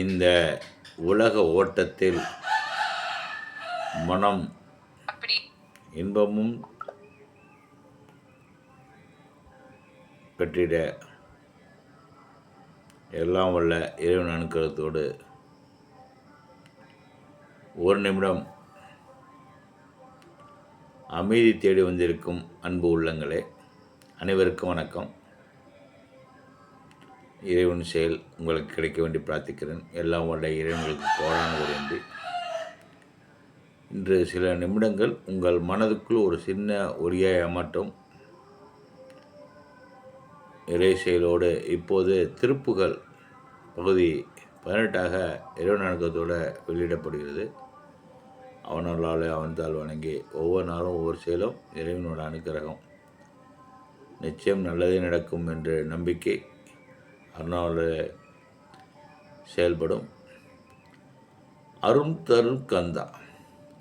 இந்த உலக ஓட்டத்தில் மனம் இன்பமும் பெற்றிட எல்லாம் வல்ல இறைவன் அனுக்கிரகத்தோடு ஒரு நிமிடம் அமைதி தேடி வந்திருக்கும் அன்பு உள்ளங்களே. அனைவருக்கும் வணக்கம். இறைவன் செயல் உங்களுக்கு கிடைக்க வேண்டி பிரார்த்திக்கிறேன். எல்லாம் வல்ல இறைவனுக்கு கோடான வேண்டி இன்று சில நிமிடங்கள் உங்கள் மனதுக்குள் ஒரு சின்ன ஒளியாய் அமட்டும் இறை செயலோடு இப்போது திருப்புகள் பகுதி பதினெட்டாக இறைவன் அணுக்கத்தோடு வெளியிடப்படுகிறது. அவனால் அவன்தால் வணங்கி ஒவ்வொரு நாளும் ஒவ்வொரு செயலும் இறைவனோட அனுக்கிரகம். நிச்சயம் நல்லதே நடக்கும் என்ற நம்பிக்கை அருணாவில் செயல்படும். அருண் தருண் கந்தா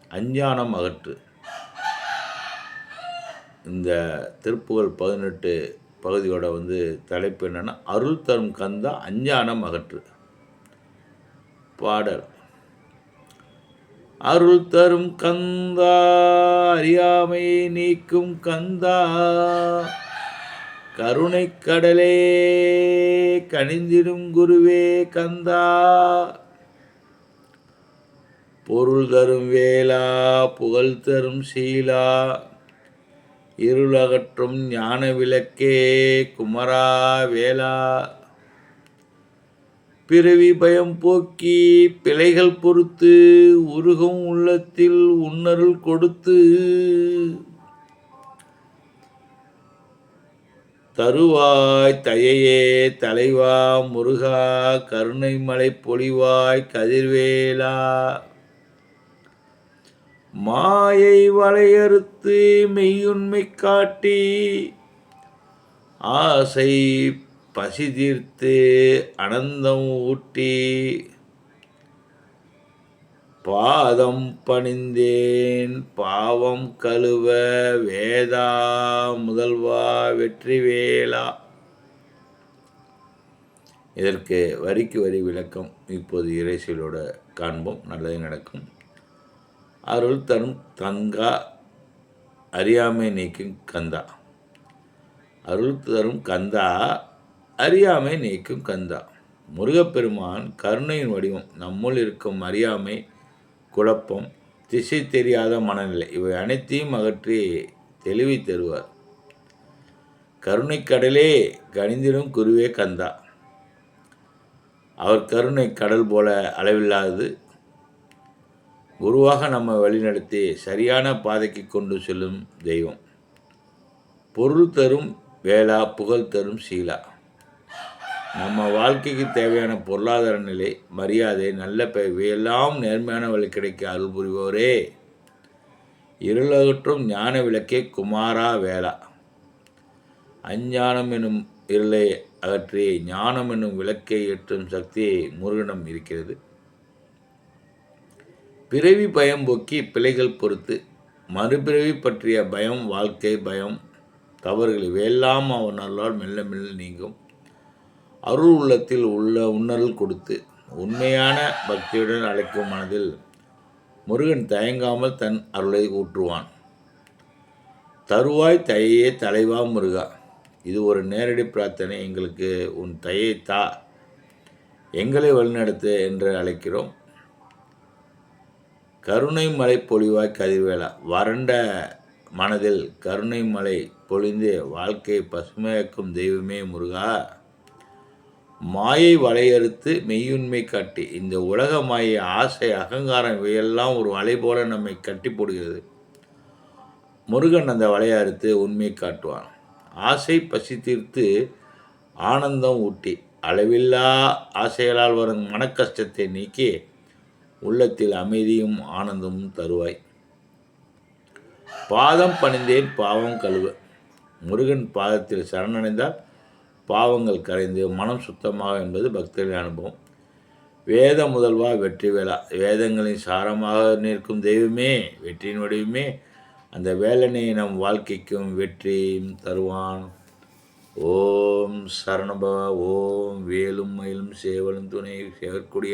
அஞ்ஞானம் அகற்று. இந்த திருப்புகழ் பதினெட்டு பகுதியோட வந்து தலைப்பு என்னென்னா அருள் தரும் கந்தா அஞ்ஞானம் அகற்று. பாடல். அருள் தரும் கந்தா அறியாமை நீக்கும் கந்தா. கருணை கடலே கனிந்திடும் குருவே கந்தா. பொருள் தரும் வேளா புகழ் தரும் சீலா. இருளகற்றும் ஞான விளக்கே குமரா வேலா. பிறவி பயம் போக்கி பிழைகள் பொறுத்து உருகும் உள்ளத்தில் உன்னருள் கொடுத்து. தருவாய் தயையே தலைவா முருகா கருணை மலை பொழிவாய் கதிர்வேலா. மாயை வளையறுத்து மெய்யுண்மை காட்டி ஆசை பசி தீர்த்து அனந்தம் ஊட்டி. பாதம் பணிந்தேன் பாவம் கழுவ வேதா முதல்வா வெற்றிவேலா இதற்கு வரிக்கு வரி விளக்கம் இப்போது இறைசிலோட காண்போம். நல்லது நடக்கும். அருள் தரும் தங்கா அறியாமை நீக்கும் கந்தா. அருள் தரும் கந்தா அறியாமை நீக்கும் கந்தா. முருகப்பெருமான் கருணையின் வடிவம் நம்முள் இருக்கும் அறியாமை குழப்பம் திசை தெரியாத மனநிலை இவை அனைத்தையும் அகற்றி தெளிவை தருவார். கருணை கடலே கணிந்திடும் குருவே கந்தா. அவர் கருணை கடல் போல அளவில்லாதது. குருவாக நம்ம வழிநடத்தி சரியான பாதைக்கு கொண்டு செல்லும் தெய்வம். பொருள் தரும் வேளா புகழ் தரும் சீலா. நம்ம வாழ்க்கைக்கு தேவையான பொருளாதார நிலை மரியாதை நல்ல பெயர் எல்லாம் நேர்மையான வழி கிடைக்க அருள் புரிவோரே. இருளகற்றும் ஞான விளக்கே குமாரா வேளா. அஞ்ஞானம் எனும் இருளை அகற்றி ஞானம் என்னும் விளக்கை ஏற்றும் சக்தி முருகனம் இருக்கிறது. பிறவி பயம் போக்கி பிழைகள் பொறுத்து மறுபிறவி பற்றிய பயம் வாழ்க்கை பயம் தவறுகள் இவையெல்லாம் அவன் நல்லால் மெல்ல மெல்ல நீங்கும். அருள் உள்ளத்தில் உள்ள உன்னருள் கொடுத்து உண்மையான பக்தியுடன் அழைக்கும் மனதில் முருகன் தயங்காமல் தன் அருளை ஊற்றுவான். தருவாய் தயையே தலைவா முருகா. இது ஒரு நேரடி பிரார்த்தனை. எங்களுக்கு உன் தையை தா எங்களை வழிநடத்து என்று அழைக்கிறோம். கருணை மலை பொழிவாய் கதிர்வேலா. வறண்ட மனதில் கருணை மலை பொழிந்து வாழ்க்கையை பசுமையாக்கும் தெய்வமே முருகா. மாயை வலையறுத்து மெய்யுண்மை காட்டி இந்த உலக மாயை ஆசை அகங்காரம் இவையெல்லாம் ஒரு வலை போல நம்மை கட்டி போடுகிறது. முருகன் அந்த வலையை அறுத்து உண்மை காட்டுவான். ஆசை பசி தீர்த்து ஆனந்தம் ஊட்டி அளவில்லா ஆசைகளால் வரும் மனக்கஷ்டத்தை நீக்கி உள்ளத்தில் அமைதியும் ஆனந்தமும் தருவாய். பாதம் பணிந்தேன் பாவம் கழுவ. முருகன் பாதத்தில் சரணடைந்தால் பாவங்கள் கரைந்து மனம் சுத்தமாக என்பது பக்தர்களின் அனுபவம். வேத முதல்வா வெற்றி வேளா. வேதங்களின் சாரமாக நிற்கும் தெய்வமே வெற்றியின் வடிவமே அந்த வேலனை நம் வாழ்க்கைக்கும் வெற்றியும் தருவான். ஓம் சரணபவ ஓம் வேலும் மயிலும் சேவலும் துணை சேவற்குடிய